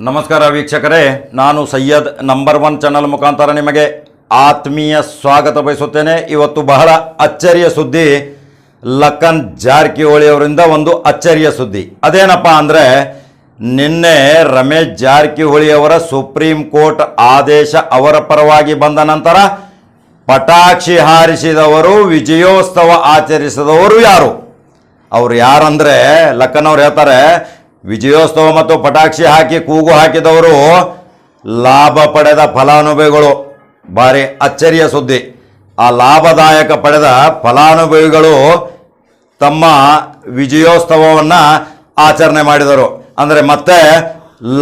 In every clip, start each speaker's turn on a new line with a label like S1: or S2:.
S1: ನಮಸ್ಕಾರ ವೀಕ್ಷಕರೇ, ನಾನು ಸಯ್ಯದ್ ನಂಬರ್ ಒನ್ ಚಾನಲ್ ಮುಖಾಂತರ ನಿಮಗೆ ಆತ್ಮೀಯ ಸ್ವಾಗತ ಬಯಸುತ್ತೇನೆ. ಇವತ್ತು ಬಹಳ ಅಚ್ಚರಿಯ ಸುದ್ದಿ ಲಕ್ಕನ್ ಜಾರಕಿಹೊಳಿ ಅವರಿಂದ ಒಂದು ಅಚ್ಚರಿಯ ಸುದ್ದಿ. ಅದೇನಪ್ಪ ಅಂದರೆ, ನಿನ್ನೆ ರಮೇಶ್ ಜಾರಕಿಹೊಳಿ ಅವರ ಸುಪ್ರೀಂ ಕೋರ್ಟ್ ಆದೇಶ ಅವರ ಪರವಾಗಿ ಬಂದ ನಂತರ ಪಟಾಕ್ಷಿ ಹಾರಿಸಿದವರು, ವಿಜಯೋತ್ಸವ ಆಚರಿಸಿದವರು ಯಾರು? ಅವ್ರು ಯಾರಂದರೆ ಲಕ್ಕನ್ ಅವ್ರು ಹೇಳ್ತಾರೆ ವಿಜಯೋತ್ಸವ ಮತ್ತು ಪಟಾಕ್ಷಿ ಹಾಕಿ ಕೂಗು ಹಾಕಿದವರು ಲಾಭ ಪಡೆದ ಫಲಾನುಭವಿಗಳು. ಭಾರಿ ಅಚ್ಚರಿಯ ಸುದ್ದಿ. ಆ ಲಾಭದಾಯಕ ಪಡೆದ ಫಲಾನುಭವಿಗಳು ತಮ್ಮ ವಿಜಯೋತ್ಸವವನ್ನು ಆಚರಣೆ ಮಾಡಿದರು. ಅಂದರೆ ಮತ್ತೆ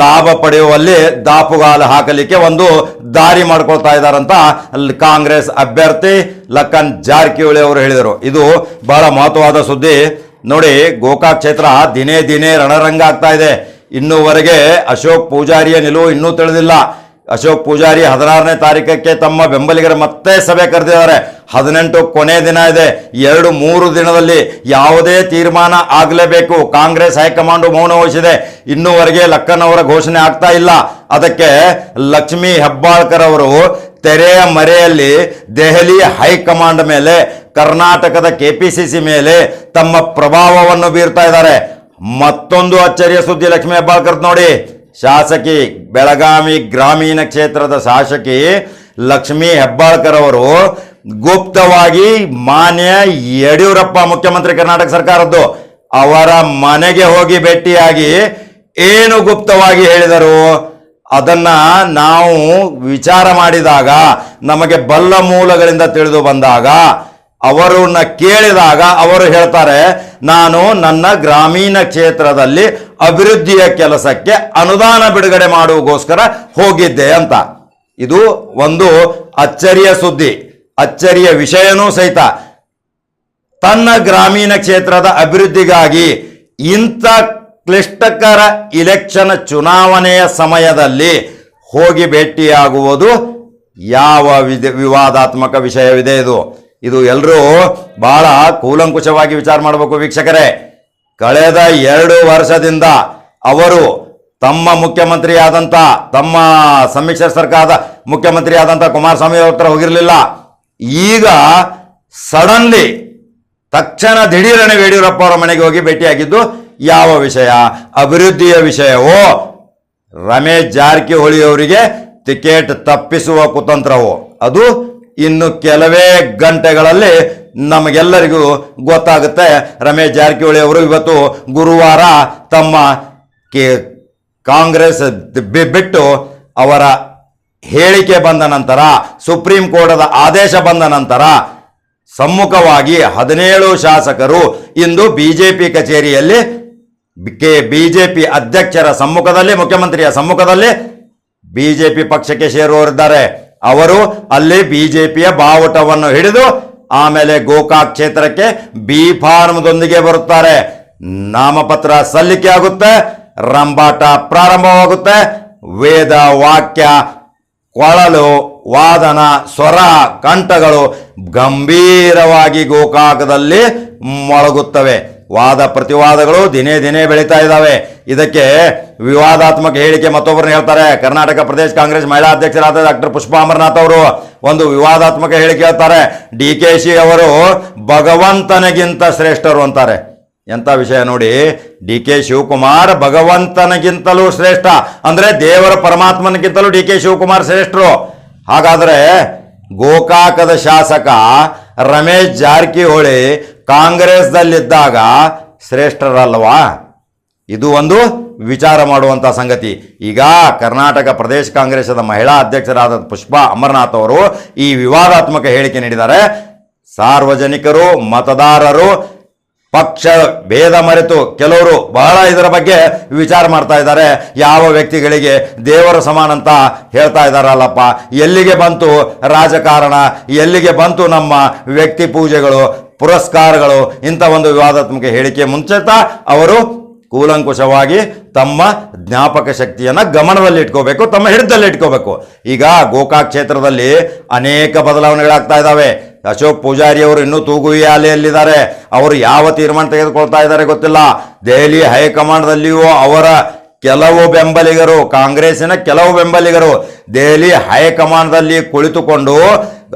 S1: ಲಾಭ ಪಡೆಯುವಲ್ಲಿ ದಾಪುಗಾಲು ಹಾಕಲಿಕ್ಕೆ ಒಂದು ದಾರಿ ಮಾಡ್ಕೊಳ್ತಾ ಇದ್ದಾರಂತ ಕಾಂಗ್ರೆಸ್ ಅಭ್ಯರ್ಥಿ ಲಕ್ಕನ್ ಜಾರಕಿಹೊಳಿ ಅವರು ಹೇಳಿದರು. ಇದು ಬಹಳ ಮಹತ್ವವಾದ ಸುದ್ದಿ. ನೋಡಿ, ಗೋಕಾಕ್ ಕ್ಷೇತ್ರ ದಿನೇ ದಿನೇ ರಣರಂಗ ಆಗ್ತಾ ಇದೆ. ಇನ್ನೂವರೆಗೆ ಅಶೋಕ್ ಪೂಜಾರಿಯ ನಿಲುವು ಇನ್ನೂ ತಿಳಿದಿಲ್ಲ. ಅಶೋಕ್ ಪೂಜಾರಿ ಹದಿನಾರನೇ ತಾರೀಕಕ್ಕೆ ತಮ್ಮ ಬೆಂಬಲಿಗರ ಮತ್ತೆ ಸಭೆ ಕರೆದಿದ್ದಾರೆ. ಹದಿನೆಂಟು ಕೊನೆ ದಿನ ಇದೆ. ಎರಡು, ಮೂರು ದಿನದಲ್ಲಿ ಯಾವುದೇ ತೀರ್ಮಾನ ಆಗಲೇಬೇಕು. ಕಾಂಗ್ರೆಸ್ ಹೈಕಮಾಂಡು ಮೌನ ವಹಿಸಿದೆ. ಇನ್ನೂವರೆಗೆ ಲಕ್ಕನ್ ಘೋಷಣೆ ಆಗ್ತಾ ಇಲ್ಲ. ಅದಕ್ಕೆ ಲಕ್ಷ್ಮೀ ಹೆಬ್ಬಾಳ್ಕರ್ ಅವರು ತೆರೆಯ ಮರೆಯಲ್ಲಿ ದೆಹಲಿ ಹೈಕಮಾಂಡ್ ಮೇಲೆ, ಕರ್ನಾಟಕದ ಕೆಪಿಸಿಸಿ ಮೇಲೆ ತಮ್ಮ ಪ್ರಭಾವವನ್ನು ಬೀರ್ತಾ ಇದ್ದಾರೆ. ಮತ್ತೊಂದು ಅಚ್ಚರಿಯ ಸುದ್ದಿ ಲಕ್ಷ್ಮೀ ಹೆಬ್ಬಾಳ್ಕರ್ ನೋಡಿ. ಶಾಸಕಿ, ಬೆಳಗಾವಿ ಗ್ರಾಮೀಣ ಕ್ಷೇತ್ರದ ಶಾಸಕಿ ಲಕ್ಷ್ಮೀ ಹೆಬ್ಬಾಳ್ಕರ್ ಅವರು ಗುಪ್ತವಾಗಿ ಮಾನ್ಯ ಯಡಿಯೂರಪ್ಪ, ಮುಖ್ಯಮಂತ್ರಿ ಕರ್ನಾಟಕ ಸರ್ಕಾರದ್ದು, ಅವರ ಮನೆಗೆ ಹೋಗಿ ಭೇಟಿಯಾಗಿ ಏನು ಗುಪ್ತವಾಗಿ ಹೇಳಿದರು? ಅದನ್ನ ನಾವು ವಿಚಾರ ಮಾಡಿದಾಗ, ನಮಗೆ ಬಲ್ಲ ಮೂಲಗಳಿಂದ ತಿಳಿದು ಬಂದಾಗ, ಅವರನ್ನ ಕೇಳಿದಾಗ ಅವರು ಹೇಳ್ತಾರೆ, ನಾನು ನನ್ನ ಗ್ರಾಮೀಣ ಕ್ಷೇತ್ರದಲ್ಲಿ ಅಭಿವೃದ್ಧಿಯ ಕೆಲಸಕ್ಕೆ ಅನುದಾನ ಬಿಡುಗಡೆ ಮಾಡುವಗೋಸ್ಕರ ಹೋಗಿದ್ದೆ ಅಂತ. ಇದು ಒಂದು ಅಚ್ಚರಿಯ ಸುದ್ದಿ, ಅಚ್ಚರಿಯ ವಿಷಯನೂ ಸಹಿತ. ತನ್ನ ಗ್ರಾಮೀಣ ಕ್ಷೇತ್ರದ ಅಭಿವೃದ್ಧಿಗಾಗಿ ಇಂಥ ಕ್ಲಿಷ್ಟಕರ ಇಲೆಕ್ಷನ್ ಚುನಾವಣೆಯ ಸಮಯದಲ್ಲಿ ಹೋಗಿ ಭೇಟಿಯಾಗುವುದು ಯಾವ ವಿಧ, ವಿವಾದಾತ್ಮಕ ವಿಷಯವಿದೆ ಇದು. ಇದು ಎಲ್ಲರೂ ಬಹಳ ಕೂಲಂಕುಷವಾಗಿ ವಿಚಾರ ಮಾಡಬೇಕು ವೀಕ್ಷಕರೇ. ಕಳೆದ ಎರಡು ವರ್ಷದಿಂದ ಅವರು ತಮ್ಮ ಮುಖ್ಯಮಂತ್ರಿ ಆದಂಥ ತಮ್ಮ ಸಮ್ಮಿಶ್ರ ಸರ್ಕಾರದ ಮುಖ್ಯಮಂತ್ರಿ ಆದಂಥ ಕುಮಾರಸ್ವಾಮಿ ಅವ್ರ ಹತ್ರ ಹೋಗಿರಲಿಲ್ಲ. ಈಗ ಸಡನ್ಲಿ ತಕ್ಷಣ ದಿಢೀರನೆ ಯಡಿಯೂರಪ್ಪ ಅವರ ಮನೆಗೆ ಹೋಗಿ ಭೇಟಿಯಾಗಿದ್ದು ಯಾವ ವಿಷಯ? ಅಭಿವೃದ್ಧಿಯ ವಿಷಯವೋ? ರಮೇಶ್ ಜಾರಕಿಹೊಳಿ ಅವರಿಗೆ ಟಿಕೆಟ್ ತಪ್ಪಿಸುವ ಕುತಂತ್ರವೋ? ಅದು ಇನ್ನು ಕೆಲವೇ ಗಂಟೆಗಳಲ್ಲಿ ನಮಗೆಲ್ಲರಿಗೂ ಗೊತ್ತಾಗುತ್ತೆ. ರಮೇಶ್ ಜಾರಕಿಹೊಳಿ ಅವರು ಇವತ್ತು ಗುರುವಾರ ತಮ್ಮ ಕೆ ಕಾಂಗ್ರೆಸ್ ಬಿಟ್ಟು ಅವರ ಹೇಳಿಕೆ ಬಂದ ನಂತರ, ಸುಪ್ರೀಂ ಕೋರ್ಟದ ಆದೇಶ ಬಂದ ನಂತರ ಸಮ್ಮುಖವಾಗಿ ಹದಿನೇಳು ಶಾಸಕರು ಇಂದು ಬಿಜೆಪಿ ಕಚೇರಿಯಲ್ಲಿ ಕೆ ಬಿಜೆಪಿ ಅಧ್ಯಕ್ಷರ ಸಮ್ಮುಖದಲ್ಲಿ, ಮುಖ್ಯಮಂತ್ರಿಯ ಸಮ್ಮುಖದಲ್ಲಿ ಬಿಜೆಪಿ ಪಕ್ಷಕ್ಕೆ ಸೇರುವವರಿದ್ದಾರೆ ಅವರು ಅಲ್ಲಿ ಬಿಜೆಪಿಯ ಬಾವುಟವನ್ನು ಹಿಡಿದು ಆಮೇಲೆ ಗೋಕಾಕ್ ಕ್ಷೇತ್ರಕ್ಕೆ ಬಿ ಫಾರ್ಮ್ದೊಂದಿಗೆ ಬರುತ್ತಾರೆ. ನಾಮಪತ್ರ ಸಲ್ಲಿಕೆ ಆಗುತ್ತೆ ರಂಬಾಟ ಪ್ರಾರಂಭವಾಗುತ್ತೆ. ವೇದ ವಾಕ್ಯ, ಕೊಳಲು, ವಾದನ, ಸ್ವರ, ಕಂಠಗಳು ಗಂಭೀರವಾಗಿ ಗೋಕಾಕದಲ್ಲಿ ಮೊಳಗುತ್ತವೆ. ವಾದ ಪ್ರತಿವಾದಗಳು ದಿನೇ ದಿನೇ ಬೆಳೀತಾ ಇದ್ದಾವೆ. ಇದಕ್ಕೆ ವಿವಾದಾತ್ಮಕ ಹೇಳಿಕೆ ಮತ್ತೊಬ್ಬರನ್ನ ಹೇಳ್ತಾರೆ. ಕರ್ನಾಟಕ ಪ್ರದೇಶ ಕಾಂಗ್ರೆಸ್ ಮಹಿಳಾ ಅಧ್ಯಕ್ಷರಾದ ಡಾಕ್ಟರ್ ಪುಷ್ಪಾ ಅಮರನಾಥ್ ಅವರು ಒಂದು ವಿವಾದಾತ್ಮಕ ಹೇಳಿಕೆ ಹೇಳ್ತಾರೆ. ಡಿ ಕೆ ಶಿ ಅವರು ಭಗವಂತನಿಗಿಂತ ಶ್ರೇಷ್ಠರು ಅಂತಾರೆ. ಎಂಥ ವಿಷಯ ನೋಡಿ ಡಿ ಕೆ ಶಿವಕುಮಾರ್ ಭಗವಂತನಿಗಿಂತಲೂ ಶ್ರೇಷ್ಠ. ಅಂದ್ರೆ ದೇವರ ಪರಮಾತ್ಮನಿಗಿಂತಲೂ ಡಿ ಕೆ ಶಿವಕುಮಾರ್ ಶ್ರೇಷ್ಠರು. ಹಾಗಾದರೆ ಗೋಕಾಕದ ಶಾಸಕ ರಮೇಶ್ ಜಾರಕಿಹೊಳಿ ಕಾಂಗ್ರೆಸ್ದಲ್ಲಿದ್ದಾಗ ಶ್ರೇಷ್ಠರಲ್ವಾ? ಇದು ಒಂದು ವಿಚಾರ ಮಾಡುವಂಥ ಸಂಗತಿ. ಈಗ ಕರ್ನಾಟಕ ಪ್ರದೇಶ ಕಾಂಗ್ರೆಸ್ದ ಮಹಿಳಾ ಅಧ್ಯಕ್ಷರಾದ ಪುಷ್ಪಾ ಅಮರನಾಥ್ ಅವರು ಈ ವಿವಾದಾತ್ಮಕ ಹೇಳಿಕೆ ನೀಡಿದ್ದಾರೆ. ಸಾರ್ವಜನಿಕರು, ಮತದಾರರು ಪಕ್ಷ ಭೇದ ಮರೆತು ಕೆಲವರು ಬಹಳ ಇದರ ಬಗ್ಗೆ ವಿಚಾರ ಮಾಡ್ತಾ ಇದ್ದಾರೆ. ಯಾವ ವ್ಯಕ್ತಿಗಳಿಗೆ ದೇವರ ಸಮಾನ ಅಂತ ಹೇಳ್ತಾ ಇದ್ದಾರಲ್ಲಪ್ಪ. ಎಲ್ಲಿಗೆ ಬಂತು ರಾಜಕಾರಣ? ಎಲ್ಲಿಗೆ ಬಂತು ನಮ್ಮ ವ್ಯಕ್ತಿ ಪೂಜೆಗಳು, ಪುರಸ್ಕಾರಗಳು? ಇಂಥ ಒಂದು ವಿವಾದಾತ್ಮಕ ಹೇಳಿಕೆ ಮುಂಚೆತ ಅವರು ಕೂಲಂಕುಷವಾಗಿ ತಮ್ಮ ಜ್ಞಾಪಕ ಶಕ್ತಿಯನ್ನು ಗಮನದಲ್ಲಿ ಇಟ್ಕೋಬೇಕು, ತಮ್ಮ ಹಿಡಿತದಲ್ಲಿ ಇಟ್ಕೋಬೇಕು. ಈಗ ಗೋಕಾಕ್ ಕ್ಷೇತ್ರದಲ್ಲಿ ಅನೇಕ ಬದಲಾವಣೆಗಳಾಗ್ತಾ ಇದ್ದಾವೆ. ಅಶೋಕ್ ಪೂಜಾರಿ ಅವರು ಇನ್ನೂ ತೂಗುವಿಯಾಲೆಯಲ್ಲಿದ್ದಾರೆ ಅವರು ಯಾವ ತೀರ್ಮಾನ ತೆಗೆದುಕೊಳ್ತಾ ಇದ್ದಾರೆ ಗೊತ್ತಿಲ್ಲ. ದೆಹಲಿ ಹೈಕಮಾಂಡ್ದಲ್ಲಿಯೂ ಅವರ ಕೆಲವು ಬೆಂಬಲಿಗರು, ಕಾಂಗ್ರೆಸ್ಸಿನ ಕೆಲವು ಬೆಂಬಲಿಗರು ದೆಹಲಿ ಹೈಕಮಾಂಡ್ದಲ್ಲಿ ಕುಳಿತುಕೊಂಡು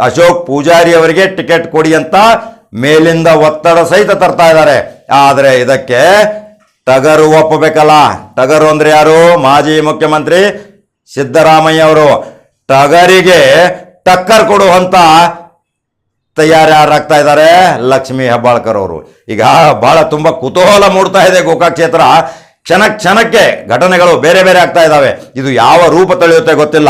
S1: ಅಶೋಕ್ ಪೂಜಾರಿ ಅವರಿಗೆ ಟಿಕೆಟ್ ಕೊಡಿ ಅಂತ ಮೇಲಿಂದ ಒತ್ತಡ ಸಹಿತ ತರ್ತಾ ಇದ್ದಾರೆ. ಆದರೆ ಇದಕ್ಕೆ ಟಗರು ಒಪ್ಪಬೇಕಲ್ಲ. ಟಗರು ಅಂದ್ರೆ ಯಾರು? ಮಾಜಿ ಮುಖ್ಯಮಂತ್ರಿ ಸಿದ್ದರಾಮಯ್ಯ ಅವರು. ಟಗರಿಗೆ ಟಕ್ಕರ್ ಕೊಡುವಂತ ತಯಾರಿ ಯಾರಾಗ್ತಾ ಇದ್ದಾರೆ ಲಕ್ಷ್ಮೀ ಹೆಬ್ಬಾಳ್ಕರ್ ಅವರು. ಈಗ ಬಹಳ ತುಂಬಾ ಕುತೂಹಲ ಮೂಡ್ತಾ ಇದೆ ಗೋಕಾಕ್ ಕ್ಷೇತ್ರ. ಕ್ಷಣ ಕ್ಷಣಕ್ಕೆ ಘಟನೆಗಳು ಬೇರೆ ಬೇರೆ ಆಗ್ತಾ ಇದ್ದಾವೆ. ಇದು ಯಾವ ರೂಪ ತಳೆಯುತ್ತೆ ಗೊತ್ತಿಲ್ಲ.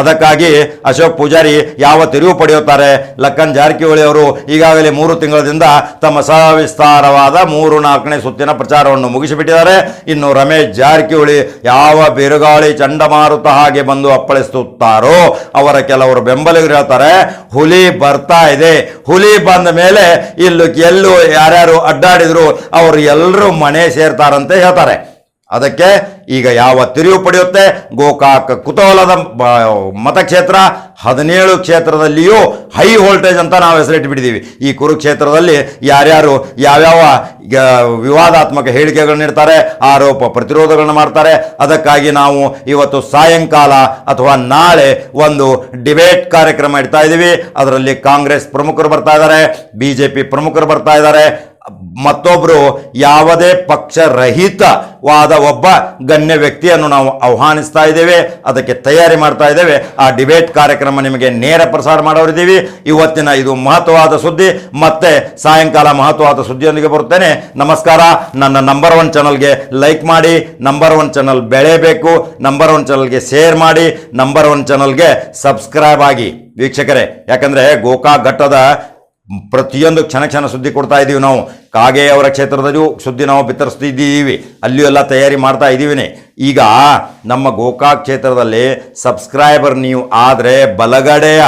S1: ಅದಕ್ಕಾಗಿ ಅಶೋಕ್ ಪೂಜಾರಿ ಯಾವ ತಿರುವು ಪಡೆಯುತ್ತಾರೆ? ಲಕ್ಕನ್ ಜಾರಕಿಹೊಳಿ ಅವರು ಈಗಾಗಲೇ ಮೂರು ತಿಂಗಳದಿಂದ ತಮ್ಮ ಸವಿಸ್ತಾರವಾದ ಮೂರು ನಾಲ್ಕನೇ ಸುತ್ತಿನ ಪ್ರಚಾರವನ್ನು ಮುಗಿಸಿಬಿಟ್ಟಿದ್ದಾರೆ. ಇನ್ನು ರಮೇಶ್ ಜಾರಕಿಹೊಳಿ ಯಾವ ಬಿರುಗಾಳಿ ಚಂಡಮಾರುತ ಹಾಗೆ ಬಂದು ಅಪ್ಪಳಿಸುತ್ತಾರೋ ಅವರ ಕೆಲವರು ಬೆಂಬಲಿಗರು ಹೇಳ್ತಾರೆ, ಹುಲಿ ಬರ್ತಾ ಇದೆ. ಹುಲಿ ಬಂದ ಮೇಲೆ ಇಲ್ಲಿ ಎಲ್ಲೂ ಯಾರ್ಯಾರು ಅಡ್ಡಾಡಿದ್ರು, ಅವರು ಎಲ್ಲರೂ ಮನೆ ಸೇರ್ತಾರಂತೆ ಹೇಳ್ತಾರೆ. ಅದಕ್ಕೆ ಈಗ ಯಾವ ತಿರುವು ಪಡೆಯುತ್ತೆ? ಗೋಕಾಕ್ ಕುತೂಹಲದ ಬ- ಮತಕ್ಷೇತ್ರ, ಹದಿನೇಳು ಕ್ಷೇತ್ರದಲ್ಲಿಯೂ ಹೈ ವೋಲ್ಟೇಜ್ ಅಂತ ನಾವು ಹೆಸರಿಟ್ಟುಬಿಟ್ಟಿದ್ದೀವಿ ಈ ಕುರುಕ್ಷೇತ್ರದಲ್ಲಿ ಯಾರ್ಯಾರು ಯಾವ್ಯಾವ ವಿವಾದಾತ್ಮಕ ಹೇಳಿಕೆಗಳನ್ನ ನೀಡ್ತಾರೆ, ಆರೋಪ ಪ್ರತಿರೋಧಗಳನ್ನು ಮಾಡ್ತಾರೆ, ಅದಕ್ಕಾಗಿ ನಾವು ಇವತ್ತು ಸಾಯಂಕಾಲ ಅಥವಾ ನಾಳೆ ಒಂದು ಡಿಬೇಟ್ ಕಾರ್ಯಕ್ರಮ ಇಡ್ತಾ ಇದ್ದೀವಿ ಅದರಲ್ಲಿ ಕಾಂಗ್ರೆಸ್ ಪ್ರಮುಖರು ಬರ್ತಾ ಇದ್ದಾರೆ, ಬಿಜೆಪಿ ಪ್ರಮುಖರು ಬರ್ತಾ ಇದ್ದಾರೆ ಮತ್ತೊಬ್ಬರು ಯಾವುದೇ ಪಕ್ಷರಹಿತವಾದ ಒಬ್ಬ ಗಣ್ಯ ವ್ಯಕ್ತಿಯನ್ನು ನಾವು ಆಹ್ವಾನಿಸ್ತಾ ಇದ್ದೇವೆ, ಅದಕ್ಕೆ ತಯಾರಿ ಮಾಡ್ತಾ ಇದ್ದೇವೆ. ಆ ಡಿಬೇಟ್ ಕಾರ್ಯಕ್ರಮ ನಿಮಗೆ ನೇರ ಪ್ರಸಾರ ಮಾಡೋರಿದ್ದೀವಿ ಇವತ್ತಿನ ಇದು ಮಹತ್ವವಾದ ಸುದ್ದಿ, ಮತ್ತೆ ಸಾಯಂಕಾಲ ಮಹತ್ವವಾದ ಸುದ್ದಿಯೊಂದಿಗೆ ಬರುತ್ತೇನೆ. ನಮಸ್ಕಾರ, ನನ್ನ ನಂಬರ್ ಒನ್ ಚಾನಲ್ಗೆ ಲೈಕ್ ಮಾಡಿ ನಂಬರ್ ಒನ್ ಚಾನಲ್ ಬೆಳೆಯಬೇಕು ನಂಬರ್ ಒನ್ ಚಾನಲ್ಗೆ ಶೇರ್ ಮಾಡಿ ನಂಬರ್ ಒನ್ ಚಾನಲ್ಗೆ ಸಬ್ಸ್ಕ್ರೈಬ್ ಆಗಿ. ವೀಕ್ಷಕರೇ, ಯಾಕಂದರೆ ಗೋಕಾಕ್ ಘಟ್ಟದ ಪ್ರತಿಯೊಂದು ಕ್ಷಣ ಕ್ಷಣ ಸುದ್ದಿ ಕೊಡ್ತಾ ಇದ್ದೀವಿ ನಾವು. ಕಾಗೆ ಅವರ ಕ್ಷೇತ್ರದಲ್ಲಿಯೂ ಸುದ್ದಿ ನಾವು ಬಿತ್ತರಿಸ್ತಿದ್ದೀವಿ. ಅಲ್ಲಿಯೂ ಎಲ್ಲ ತಯಾರಿ ಮಾಡ್ತಾ ಇದ್ದೀವಿ ಈಗ ನಮ್ಮ ಗೋಕಾಕ್ ಕ್ಷೇತ್ರದಲ್ಲಿ ಸಬ್ಸ್ಕ್ರೈಬರ್ ನೀವು ಆದರೆ ಬಲಗಡೆಯ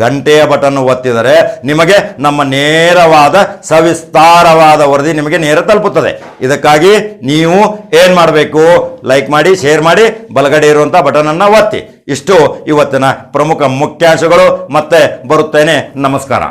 S1: ಗಂಟೆಯ ಬಟನ್ ಒತ್ತಿದರೆ ನಿಮಗೆ ನಮ್ಮ ನೇರವಾದ ಸವಿಸ್ತಾರವಾದ ವರದಿ ನಿಮಗೆ ನೇರ ತಲುಪುತ್ತದೆ. ಇದಕ್ಕಾಗಿ ನೀವು ಏನು ಮಾಡಬೇಕು? ಲೈಕ್ ಮಾಡಿ, ಶೇರ್ ಮಾಡಿ, ಬಲಗಡೆ ಇರುವಂಥ ಬಟನನ್ನು ಒತ್ತಿ. ಇಷ್ಟು ಇವತ್ತಿನ ಪ್ರಮುಖ ಮುಖ್ಯಾಂಶಗಳು ಮತ್ತೆ ಬರುತ್ತೇನೆ. ನಮಸ್ಕಾರ.